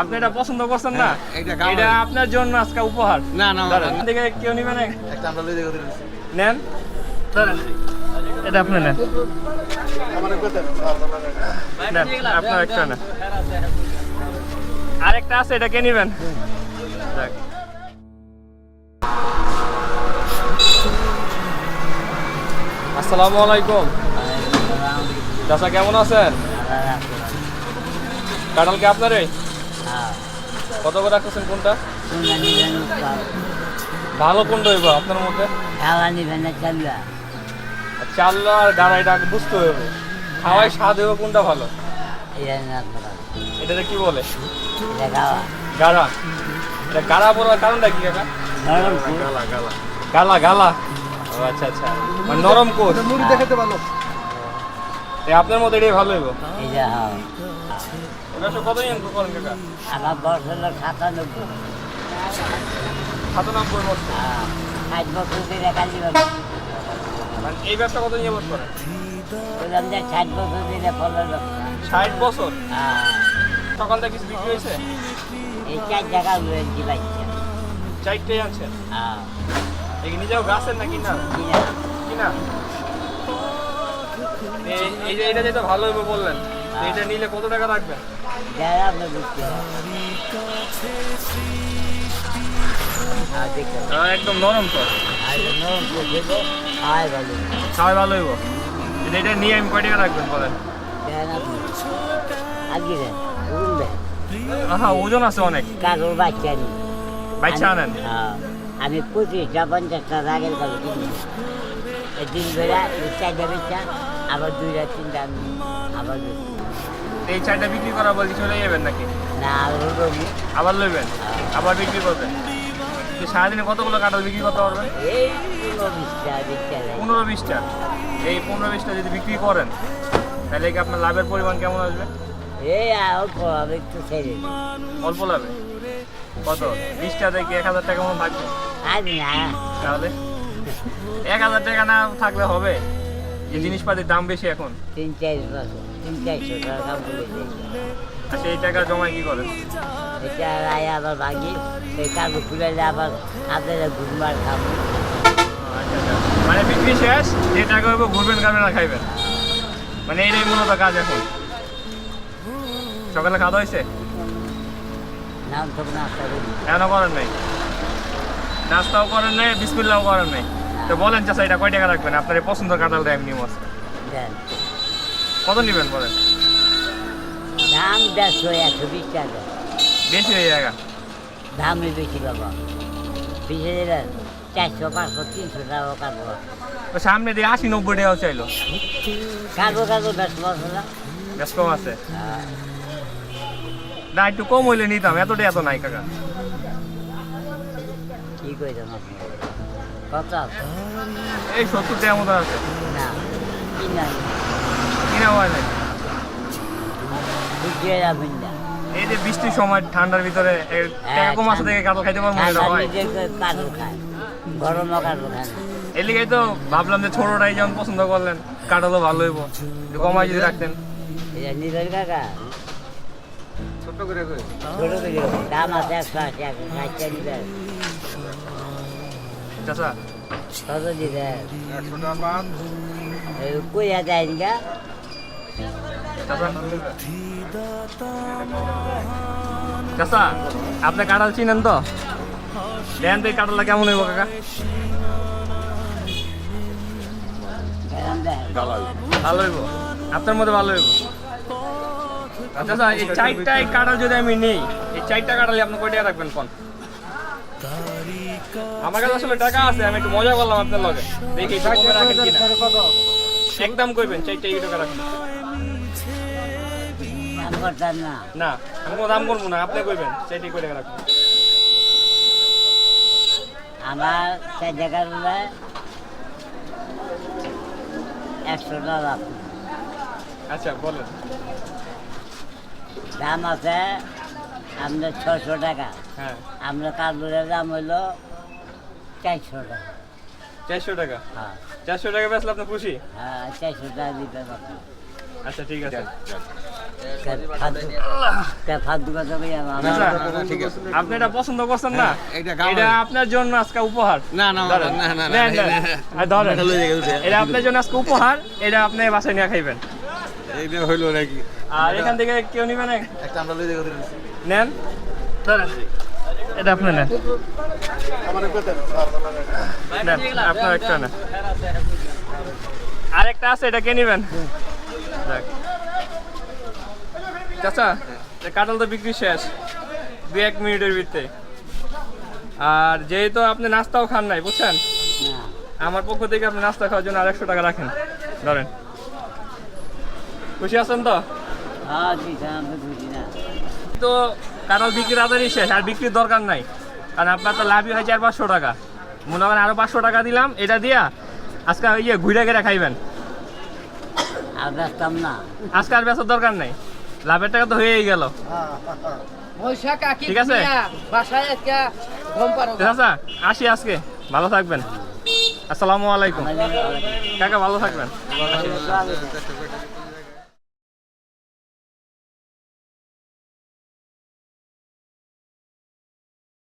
আপনি এটা পছন্দ করছেন না? হ্যাঁ, এটা আপনার জন্য আজকে উপহার। না না থেকে কেউ নিবে না একটা আমরা লই দেখো নেন। এটা আপনি নেন। আপনার একটা না আরেকটা আছে এটা কে নিবেন? আসসালামু আলাইকুম। চাচা কেমন আছেন? কাঁঠাল কি আপনারই? কত করে রাখতেছেন কোনটা? ভালো কোনটা হইব আপনার মধ্যে আর চাল্লা চাল্লা আর আগে বুঝতে হবে। খাওয়াই স্বাদ হইব কোনটা ভালো? এটাতে কি বলে? গাড়া। এটা গাড়া বলার কারণটা কি কাকা? গালা গালা। গালা গালা। ও আচ্ছা আচ্ছা। মানে নরম কোষ। মুড়ি দেখাতে ভালো। আপনার মতো এটাই ভালো হইব। কত ইন করেন কাকা? আমার বয়স হলো সাতানব্বই। সাতানব্বই বছর। ষাট বছর ধরে মানে এই ব্যবসা কত নিয়ে বছর করেন বললাম যে ষাট বছর ধরে ফলের ষাট বছর? হ্যাঁ, সকাল থেকে কিছু বিক্রি হয়েছে? এই চার জায়গা রয়েছি বাচ্চা চারটেই আনছেন? হ্যাঁ, এই নিজেও গাছের নাকি না? কিনা এই- যে এটা যেটা ভালো হইবে বললেন এটা নিলে কত টাকা রাখবেন? হ্যাঁ একদম নরম তো। সবাই ভালো হইব। এটা নিয়ে আমি কয় টাকা রাখবেন বলেন? আহা ওজন আছে অনেক। কারোর বাচ্চা নেই বাচ্চা আনেন? হ্যাঁ, আমি পঁচিশটা পঞ্চাশটা রাগের কালো দিন বেলা চারটা বেচা আবার দুইটা তিনটা আবার এই চারটা বিক্রি করা বলছি চলে যাবেন নাকি? না আবার লইবেন? আবার বিক্রি করবেন? সারাদিনে কতগুলো কাঁঠাল বিক্রি করতে পারবেন? এই পনেরো বিশটা এই পনেরো বিশটা যদি বিক্রি করেন তাহলে কি আপনার লাভের পরিমাণ কেমন আসবে? এই অল্প হবে একটু ছেড়ে অল্প লাভে? কত? বিশটা থেকে এক হাজার টাকা মতো থাকবে। না। তাহলে? এক হাজার টাকা না থাকলে হবে? যে জিনিসপাতির দাম বেশি এখন। তিন তিন চারশো টাকা আর সেই টাকা জমায় কি করেন এটা রায় আবার ভাগি সেই কাগজ খুলে আবার আপনার ঘুরমার খাব। আচ্ছা, আচ্ছা। মানে বিক্রি শেষ যে টাকা হবে ঘুরবেন খাবেন খাইবেন। মানে এইটাই মূলত কাজ এখন। সকালে খাওয়া দাওয়া হয়েছে? নাম তো নাস্তা করি এখনও করেন নাই? নাস্তাও করেন নাই বিসমিল্লাও করেন নাই। তো বলেন চাষা এটা কয় টাকা রাখবেন? আপনার এই পছন্দ কাঁঠালটা মাছ দেন। কত নেবেন বলেন? দাম দেড়শো একশো বিশ টাকা। বেশি হয়ে যাবে? দামই বেশি বাবা পিছিয়ে দিলেন চারশো পাঁচশো তিনশো টাকা কাটবো। তো সামনে দিয়ে আশি নব্বই টাকাও চাইলো। কাটবো কাটবো বেশ মশলা বেশ কম আছে? না একটু কম হইলে নিতাম। এতটা এত নাই কাকা। কি কইতাম আপনি কত এই সত্তর টাকা মতো আছে। না না কিনা হয় নাই। বুঝিয়ে যাবেন না। এই যে বৃষ্টির সময় ঠান্ডার ভিতরে টাকা আছে কাঁঠাল খাইতে পারব না হয়। খায়। খায় এর লিগেই তো ভাবলাম যে ছোটটাই যেমন পছন্দ করলেন কাঁঠালও ভালো হইব। কমাই যদি রাখতেন। কাকা ছোট করে ছোট করে দাম আছে একশো আশি একশো নিবেন চাচা? কত দিবেন একশো টাকা পান। কই যায় গা চাচা? চাচা আপনি কাঁঠাল চিনেন তো? দেন তো এই কাঁঠালটা কেমন হইব কাকা? ভালো হইব। আপনার মধ্যে ভালো হইব? আচ্ছা এই চারটা এই কাঁঠাল যদি আমি নেই এই চারটা কাঁঠালে আপনি কয় টাকা রাখবেন কোন? আমার কাছে আসলে টাকা আছে আমি একটু মজা করলাম আপনার লগে। দেখি কমে রাখেন কিনা। একদম কইবেন চারটা এই টাকা রাখেন। না আমি কোনো দাম করব না আপনি কইবেন রাখবেন আমার চার জায়গা হলে একশো টাকা আচ্ছা বলেন। দাম আছে আপনার ছশো টাকা। আমরা কার্ডের দাম হইল চারশো টাকা। চারশো টাকা? হ্যাঁ। চারশো টাকা বেচলে আপনি খুশি? হ্যাঁ চারশো টাকা দিতে পারবেন আচ্ছা ঠিক আছে। আপনি এটা পছন্দ করছেন না? এটা আপনার জন্য আজকে উপহার। না না এটা আপনার জন্য আজকে উপহার এটা আপনি বাসায় নিয়ে খাইবেন। এইটা হইল নাকি? আর এখান থেকে কেউ নিবেন একটা আমরা লই দেখো নেন। ধরেন। এটা আপনি নেন। আপনার একটা নেন। আরেকটা আছে এটা কে নিবেন। চাচা কাঁঠাল তো বিক্রি শেষ। দু এক মিনিটের ভিতরে। আর যেহেতু আপনি নাস্তাও খান নাই বুঝছেন? আমার পক্ষ থেকে আপনি নাস্তা খাওয়ার জন্য আরেকশো টাকা রাখেন। ধরেন। খুশি আছেন তো? হ্যাঁ বুঝি না তো কাঁঠাল বিক্রি তাড়াতাড়ি শেষ আর বিক্রির দরকার নাই। কারণ আপনার তো লাভই হয় চার পাঁচশো টাকা। মনে করেন আরও পাঁচশো টাকা দিলাম এটা দিয়া আজকে ওই ইয়ে ঘুরে গেড়ে খাইবেন। আর ব্যস্তাম না। আজকে আর বেচার দরকার নাই। লাভের টাকা তো হয়েই গেল। ঠিক আছে। আসি আজকে। ভালো থাকবেন। আসসালামু আলাইকুম। কাকা ভালো থাকবেন।